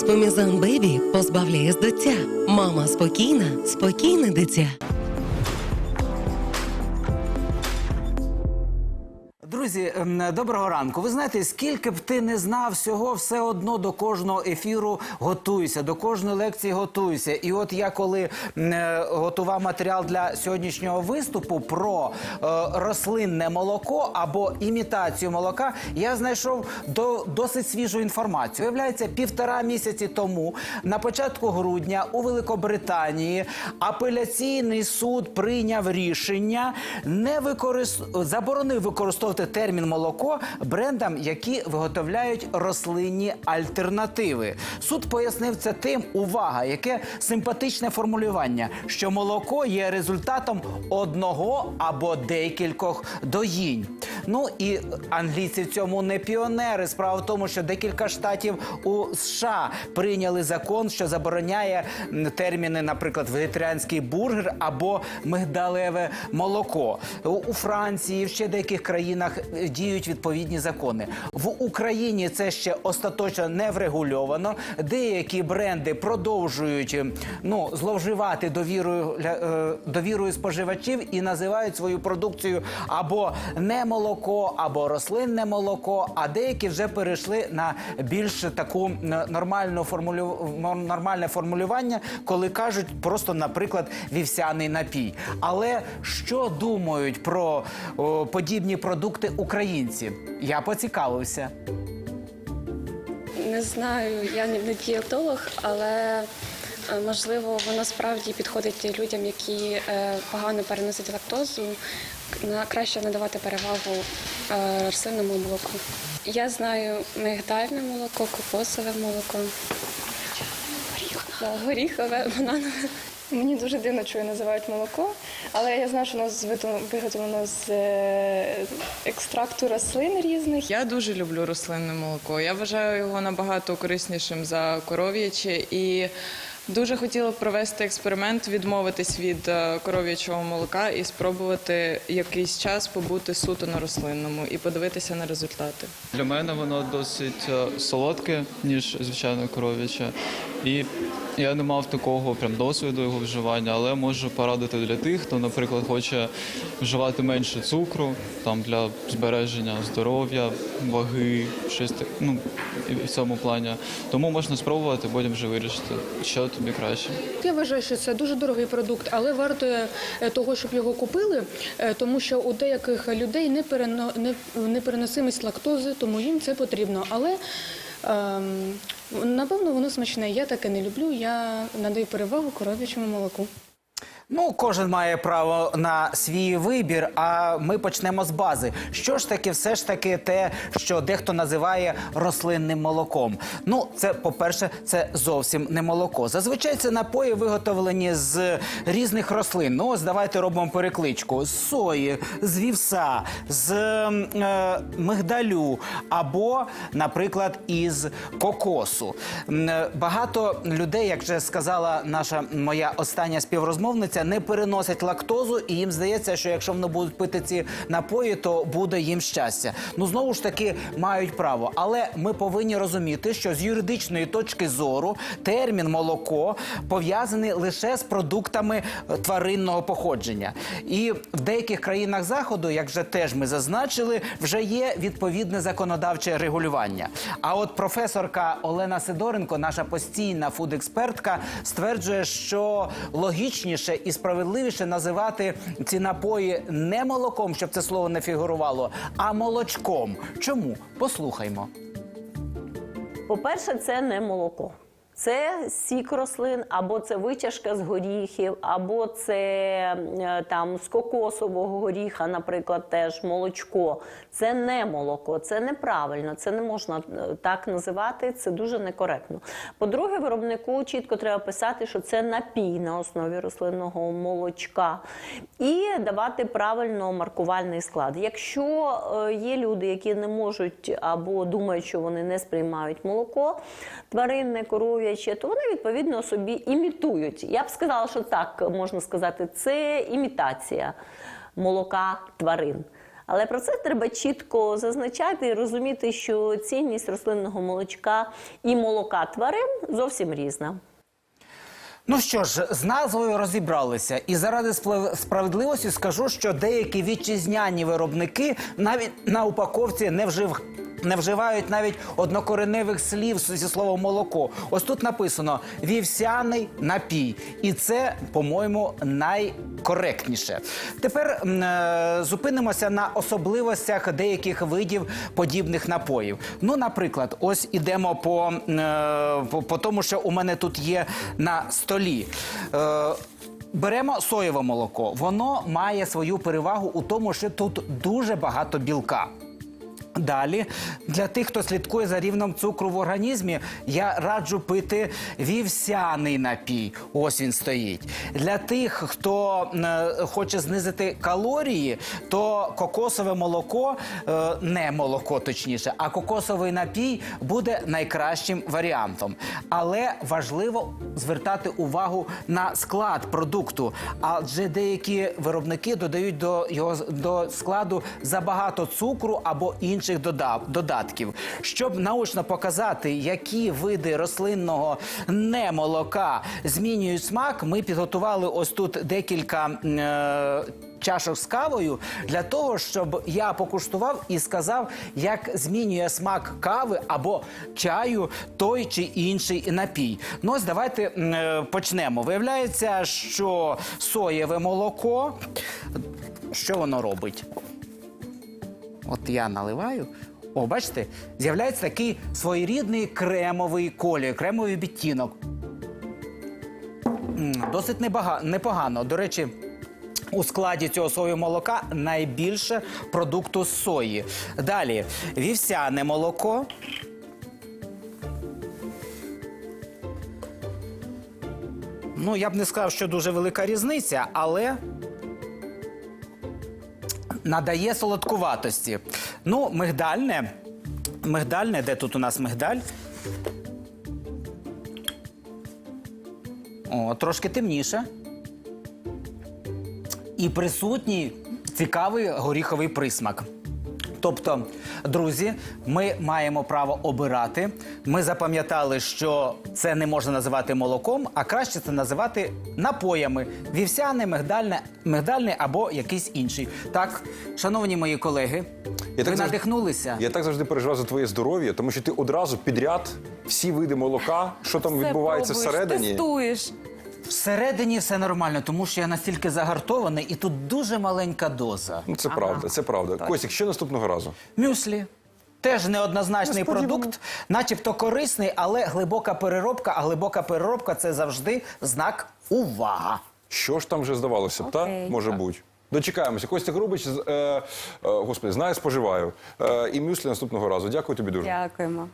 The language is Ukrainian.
Еспомізан Бебі позбавляє з дитя. Мама спокійна, спокійне дитя. Друзі, ем, доброго ранку. Ви знаєте, скільки б ти не знав всього, все одно до кожного ефіру готуйся, до кожної лекції готуйся. І от я коли е, готував матеріал для сьогоднішнього виступу про е, рослинне молоко або імітацію молока, я знайшов до, досить свіжу інформацію. Виявляється, півтора місяці тому, на початку грудня, у Великобританії апеляційний суд прийняв рішення не використ... заборонив використовувати термін молоко брендам, які виготовляють рослинні альтернативи. Суд пояснив це тим, увага, яке симпатичне формулювання, що молоко є результатом одного або декількох доїнь. Ну і англійці в цьому не піонери. Справа в тому, що декілька штатів у США прийняли закон, що забороняє терміни, наприклад, вегетаріанський бургер або мигдалеве молоко. У- Франції, в ще деяких країнах діють відповідні закони. В Україні це ще остаточно не врегульовано. Деякі бренди продовжують е, ну зловживати довірою е, довірою споживачів і називають свою продукцію або не молоко, або рослинне молоко. А деякі вже перейшли на більш таку нормальну формулю... нормальне формулювання, коли кажуть просто, наприклад, вівсяний напій. Але що думають про о, подібні продукти українці? Я поцікавився. Не знаю, я не дієтолог, але е, можливо воно справді підходить людям, які е, погано переносять лактозу. На краще надавати перевагу е, рослинному молоку. Я знаю мигдальне молоко, кокосове молоко, Да, горіхове, бананове. Мені дуже дивно, що називають молоко, але я знаю, що воно виготовлено з е, екстракту рослин різних. Я дуже люблю рослинне молоко. Я вважаю його набагато кориснішим за коров'яче і дуже хотіла б провести експеримент, відмовитись від е, коров'ячого молока і спробувати якийсь час побути суто на рослинному і подивитися на результати. Для мене воно досить е, солодке, ніж звичайно коров'яче. І я не мав такого прям досвіду його вживання, але можу порадити для тих, хто, наприклад, хоче вживати менше цукру, там для збереження здоров'я, ваги, щось так, ну в цьому плані. Тому можна спробувати, потім вже вирішити, що тобі краще. Я вважаю, що це дуже дорогий продукт, але варто е, того, щоб його купили, е, тому що у деяких людей не- непереносимість лактози, тому їм це потрібно. Але напевно воно смачне. Я таке не люблю. Я надаю перевагу коров'ячому молоку. Ну, кожен має право на свій вибір. А ми почнемо з бази. Що ж таки, все ж таки, те, що дехто називає рослинним молоком. Ну, це, по-перше, це зовсім не молоко. Зазвичай це напої виготовлені з різних рослин. Ну, ось давайте робимо перекличку: з сої, з вівса, з е, мигдалю або, наприклад, із кокосу. Е, Багато людей, як вже сказала наша моя остання співрозмовниця, не переносять лактозу, і їм здається, що якщо вони будуть пити ці напої, то буде їм щастя. Ну знову ж таки мають право. Але ми повинні розуміти, що з юридичної точки зору термін молоко пов'язаний лише з продуктами е, тваринного походження. І в деяких країнах заходу, як вже теж ми зазначили, вже є відповідне законодавче регулювання. А от професорка Олена Сидоренко, наша постійна фудекспертка, стверджує, що логічніше і справедливіше називати ці напої не молоком, щоб це слово не фігурувало, а молочком. Чому? Послухаймо. По-перше, це не молоко. Це сік рослин, або це витяжка з горіхів, або це е, там з кокосового горіха, наприклад, теж молочко. Це не молоко, це неправильно, це не можна е, так називати, це дуже некоректно. По-друге, виробнику чітко треба писати, що це напій на основі рослинного молочка, і давати правильно маркувальний склад. Якщо е, є люди, які не можуть або думають, що вони не сприймають молоко тваринне, коров'яче, то вони відповідно собі імітують. Я б сказала, що так можна сказати, це імітація молока тварин. Але про це треба чітко зазначати і розуміти, що цінність рослинного молочка і молока тварин зовсім різна. Ну що ж, з назвою розібралися, і заради справедливості скажу, що деякі вітчизняні виробники навіть на упаковці не вжив. Не вживають навіть однокореневих слів зі словом молоко. Ось тут написано вівсяний напій, і це, по-моєму, найкоректніше. Тепер е, зупинимося на особливостях деяких видів подібних напоїв. Ну, наприклад, ось ідемо по, е, тому, що у мене тут є на столі. Е, Беремо соєве молоко. Воно має свою перевагу у тому, що тут дуже багато білка. Далі, для тих, хто слідкує за рівнем цукру в організмі, я раджу пити вівсяний напій. Ось він стоїть. Для тих, хто е, хоче знизити калорії, то кокосове молоко, е, не молоко точніше, а кокосовий напій буде найкращим варіантом. Але важливо звертати увагу на склад продукту, адже деякі виробники додають до його до складу забагато цукру або інших дода- додатків. Щоб наочно показати, які види рослинного немолока змінюють смак, ми підготували ось тут декілька. е, Чашок з кавою для того, щоб я покуштував і сказав, як змінює смак кави або чаю той чи інший напій. Ну ось давайте е, почнемо. Виявляється, що соєве молоко, що воно робить? От я наливаю. О, бачите, з'являється такий своєрідний кремовий колір, кремовий відтінок. Досить непогано. До речі, у складі цього соєвого молока найбільше продукту сої. Далі вівсяне молоко. Ну, я б не сказав, що дуже велика різниця, але надає солодкуватості. Ну, мигдальне. Мигдальне, де тут у нас мигдаль? О, трошки темніше. І присутній цікавий горіховий присмак. Тобто, друзі, ми маємо право обирати. Ми запам'ятали, що це не можна називати молоком, а краще це називати напоями: вівсяне, мигдальне, мигдальне або якийсь інший. Так, шановні мої колеги, Я ви так завжди- надихнулися. Я так завжди переживав за твоє здоров'я, тому що ти одразу підряд всі види молока, що там відбувається всередині. Тестуєш. Всередині все нормально, тому що я настільки загартований, і тут дуже маленька доза. Ну це правда, це правда. Костік, що наступного разу? Мюслі. Теж неоднозначний продукт, начебто корисний, але глибока переробка. А глибока переробка це завжди знак увага. Що ж там вже здавалося б, та Окей. може бути. Дочекаємося. Костя Грубич, з- е, е, господи, знає, споживаю. Е, і мюслі наступного разу. Дякую тобі дуже. Дякуємо.